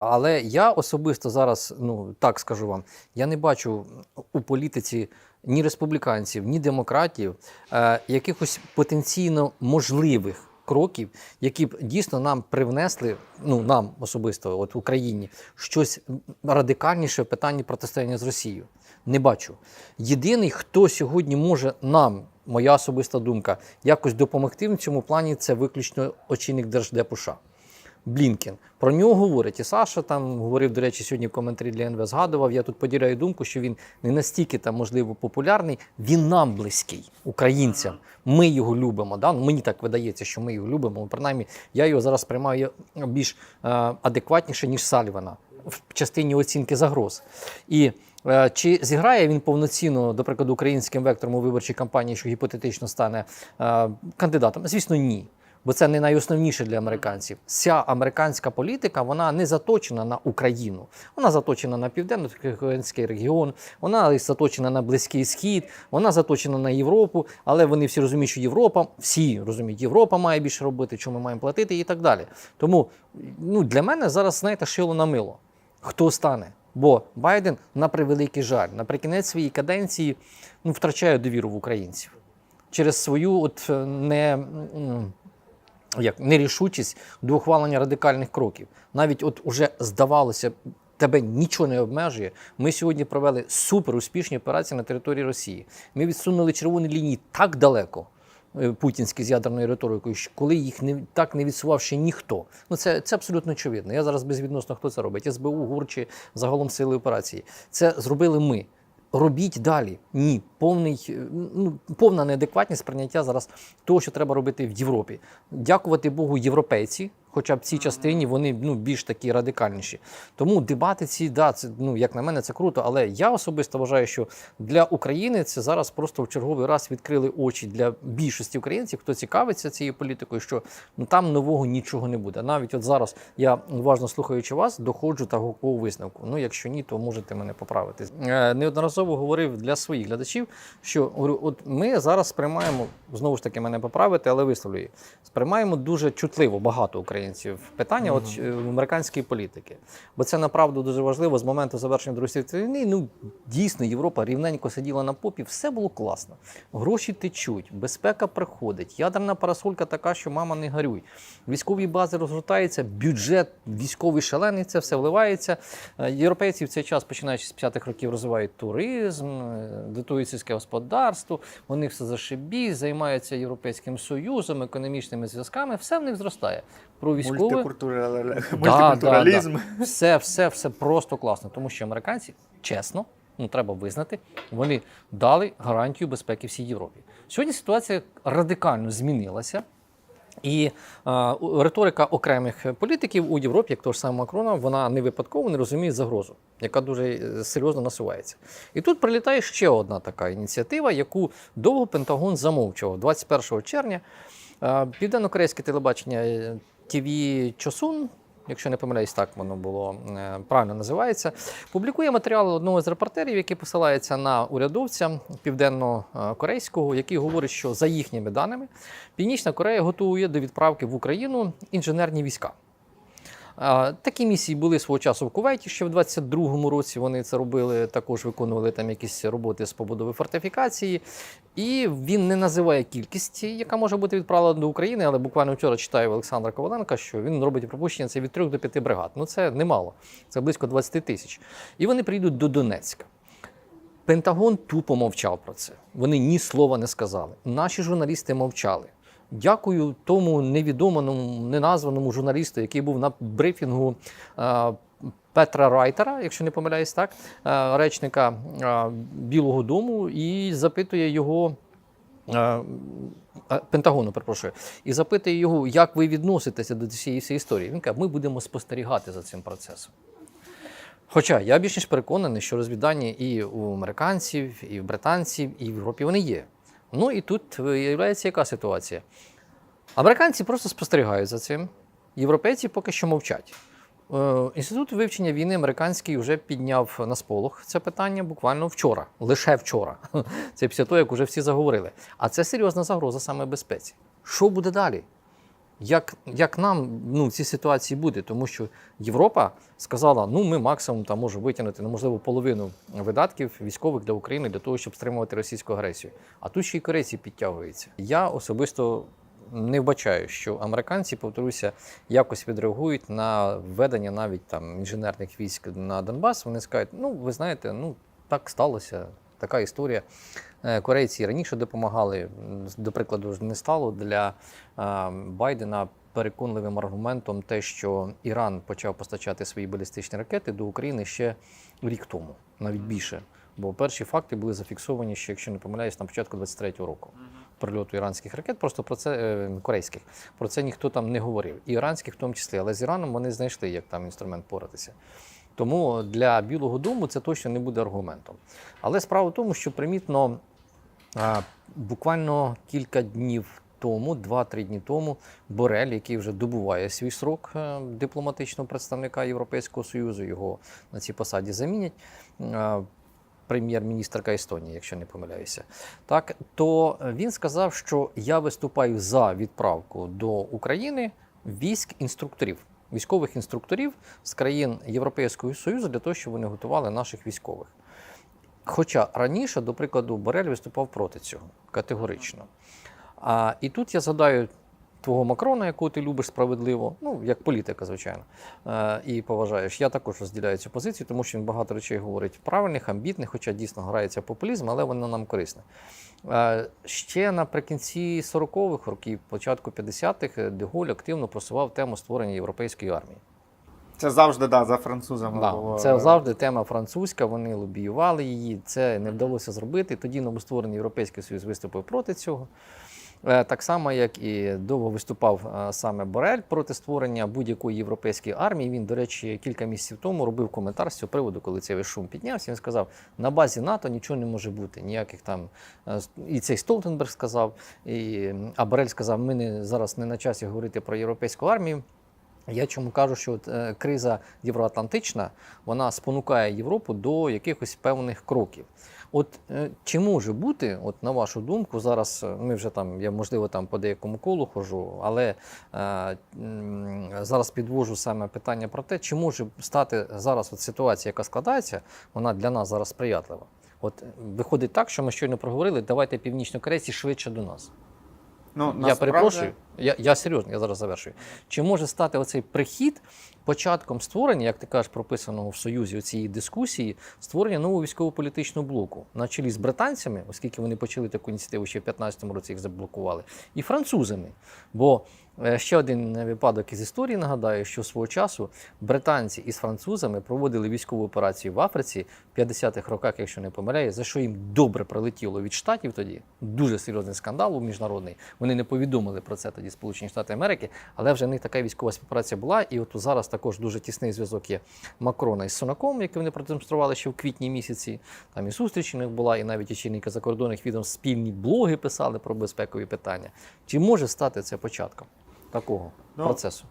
Але я особисто зараз, ну так скажу вам, я не бачу у політиці ні республіканців, ні демократів е, якихось потенційно можливих кроків, які б дійсно нам привнесли, ну нам особисто, от Україні, щось радикальніше в питанні протистояння з Росією. Не бачу. Єдиний, хто сьогодні може нам, моя особиста думка, якось допомогти в цьому плані, це виключно очільник Держдепу США. Блінкен. Про нього говорить і Саша там говорив, до речі, сьогодні в коментарі для НВ згадував. Я тут поділяю думку, що він не настільки там, можливо, популярний, він нам близький, українцям. Ми його любимо. Да? Ну, мені так видається, що ми його любимо. Принаймні, я його зараз сприймаю більш е, адекватніше, ніж Салівана в частині оцінки загроз. І е, чи зіграє він повноцінно, до прикладу, українським вектором у виборчій кампанії, що гіпотетично стане е, кандидатом? Звісно, ні. Бо це не найосновніше для американців. Вся американська політика вона не заточена на Україну. Вона заточена на південно-тихоокеанський регіон, вона заточена на Близький Схід, вона заточена на Європу. Але вони всі розуміють, що Європа, всі розуміють, Європа має більше робити, що ми маємо платити і так далі. Тому ну, для мене зараз, знаєте, шило на мило. Хто стане? Бо Байден, на превеликий жаль, наприкінець своєї каденції ну, втрачає довіру в українців через свою от не. Як нерішучість до ухвалення радикальних кроків. Навіть от уже здавалося, тебе нічого не обмежує. Ми сьогодні провели супер успішні операції на території Росії. Ми відсунули червоні лінії так далеко. е, Путінські з ядерною риторикою, коли їх не так не відсував ще ніхто. Ну це, це абсолютно очевидно. Я зараз безвідносно хто це робить. СБУ, ГУР чи загалом сили операції. Це зробили ми. Робіть далі. Ні, повний, е, ну, повна неадекватність прийняття зараз того, що треба робити в Європі. Дякувати Богу, європейці, хоча б в цій частині вони ну, більш такі радикальніші. Тому дебати ці, да, це, ну, як на мене, це круто. Але я особисто вважаю, що для України це зараз просто в черговий раз відкрили очі для більшості українців, хто цікавиться цією політикою, що ну, там нового нічого не буде. Навіть от зараз я уважно слухаючи вас, доходжу такого висновку. Ну, якщо ні, то можете мене поправити. Е, неодноразово говорив для своїх глядачів, що говорю, от ми зараз сприймаємо знову ж таки мене поправити, але висловлю її, сприймаємо дуже чутливо багато українців питання от, е, американської політики. Бо це направду дуже важливо з моменту завершення Другої світової війни. Ну дійсно, Європа рівненько сиділа на попі, все було класно. Гроші течуть, безпека приходить, ядерна парасолька така, що мама не горюй. Військові бази розгортаються, бюджет військовий шалений, це все вливається. Е, Європейці в цей час, починаючи з 50-х років, розвивають туризм, е, дотують сільське господарство, вони все зашибі, займаються Європейським Союзом, економічними зв'язками, все в них зростає. Про військове Да, Мультикультуралізм. да, да. Все, все, все просто класно. Тому що американці, чесно, ну треба визнати, вони дали гарантію безпеки всій Європі. Сьогодні ситуація радикально змінилася. І е, риторика окремих політиків у Європі, як того ж самого Макрона, вона не випадково не розуміє загрозу, яка дуже е, серйозно насувається. І тут прилітає ще одна така ініціатива, яку довго Пентагон замовчував 21 червня. Е, Південно-корейське телебачення ТВ Чосун. Якщо не помиляюсь, так воно було е, правильно називається. Публікує матеріал одного з репортерів, який посилається на урядовця південно-корейського, який говорить, що за їхніми даними Північна Корея готує до відправки в Україну інженерні війська. Такі місії були свого часу в Кувейті ще в 22-му році. Вони це робили, також виконували там якісь роботи з побудови фортифікації. І він не називає кількість, яка може бути відправлена до України, але буквально вчора читаю Олександра Коваленка, що він робить припущення це від 3 до 5 бригад. Ну це немало, це близько 20 тисяч. І вони прийдуть до Донецька. Пентагон тупо мовчав про це. Вони ні слова не сказали. Наші журналісти мовчали. Дякую тому невідомому, неназваному журналісту, який був на брифінгу е, Петра Райтера, якщо не помиляюсь, так, е, речника е, Білого Дому, і запитує його. Пентагону, перепрошую, і запитує його, як ви відноситеся до цієї всієї історії. Він каже, ми будемо спостерігати за цим процесом. Хоча я більш ніж переконаний, що розвідання і у американців, і в британців, і в Європі вони є. Ну і тут виявляється, яка ситуація. Американці просто спостерігають за цим, європейці поки що мовчать. Е, Інститут вивчення війни американський вже підняв на сполох це питання буквально вчора, лише вчора. Це після того, як вже всі заговорили. А це серйозна загроза саме безпеці. Що буде далі? Як, як нам ну, в цій ситуації буде, тому що Європа сказала, ну ми максимум там можемо витягнути, ну, можливо, половину видатків військових для України для того, щоб стримувати російську агресію. А тут ще й корейці підтягуються. Я особисто не вбачаю, що американці, повторюся, якось відреагують на введення навіть там інженерних військ на Донбас. Вони скажуть, ну ви знаєте, ну так сталося, така історія. Е, Корейці раніше допомагали. До прикладу, не стало для е, Байдена переконливим аргументом те, що Іран почав постачати свої балістичні ракети до України ще рік тому, навіть більше. Бо перші факти були зафіксовані ще, якщо не помиляюсь, на початку 23-го року прильоту іранських ракет, просто про це е, корейських. Про це ніхто там не говорив. І іранських в тому числі, але з Іраном вони знайшли, як там інструмент поратися. Тому для Білого Дому це точно не буде аргументом. Але справа в тому, що примітно буквально кілька днів тому, 2-3 дні тому, Борель, який вже добуває свій срок е, дипломатичного представника Європейського Союзу, його на цій посаді замінять. е, Прем'єр-міністрка Естонії, якщо не помиляюся, так то він сказав, що я виступаю за відправку до України військ інструкторів, військових інструкторів з країн Європейського Союзу для того, щоб вони готували наших військових. Хоча раніше, до прикладу, Борель виступав проти цього категорично. А, і тут я згадаю твого Макрона, якого ти любиш справедливо, ну, як політика, звичайно, е, і поважаєш. Я також розділяю цю позицію, тому що він багато речей говорить правильних, амбітних, хоча дійсно грається популізм, але воно нам корисне. Е, ще наприкінці 40-х років, початку 50-х, Деголь активно просував тему створення європейської армії. Це завжди да, за французами Да, було. це завжди тема французька. Вони лобіювали її. Це не вдалося зробити. Тоді новостворений Європейський Союз виступив проти цього. Е, Так само, як і довго виступав е, саме Борель проти створення будь-якої європейської армії. Він, до речі, кілька місяців тому робив коментар з цього приводу, коли цей шум піднявся. Він сказав: на базі НАТО нічого не може бути. Ніяких там е, і цей Столтенберг сказав, і а Борель сказав: ми не зараз не на часі говорити про європейську армію. Я чому кажу, що от, е, криза євроатлантична вона спонукає Європу до якихось певних кроків. От е, чи може бути, от на вашу думку, зараз е, ми вже там, я можливо там по деякому колу хожу, але е, зараз підвожу саме питання про те, чи може стати зараз от ситуація, яка складається, вона для нас зараз сприятлива. От виходить так, що ми щойно проговорили, давайте північнокорейці швидше до нас. Ну, Я насправді- перепрошую, я, я серйозно, я зараз завершую. Чи може стати оцей прихід початком створення, як ти кажеш, прописаного в Союзі цієї дискусії, створення нового військово-політичного блоку на чолі з британцями, оскільки вони почали таку ініціативу ще в 15-му році їх заблокували, і французами. Бо ще один випадок із історії нагадаю, що свого часу британці із французами проводили військову операцію в Африці в 50-х роках, якщо не помиляю, за що їм добре прилетіло від штатів тоді. Дуже серйозний скандал міжнародний. Вони не повідомили про це тоді Сполучені Штати Америки, але вже в них така військова співпраця була. І от зараз також дуже тісний зв'язок є Макрона із Сунаком, який вони продемонстрували ще в квітні місяці. Там і зустріч у них була, і навіть очільники закордонних відомств спільні блоги писали про безпекові питання. Чи може стати це початком такого Ну, процесу?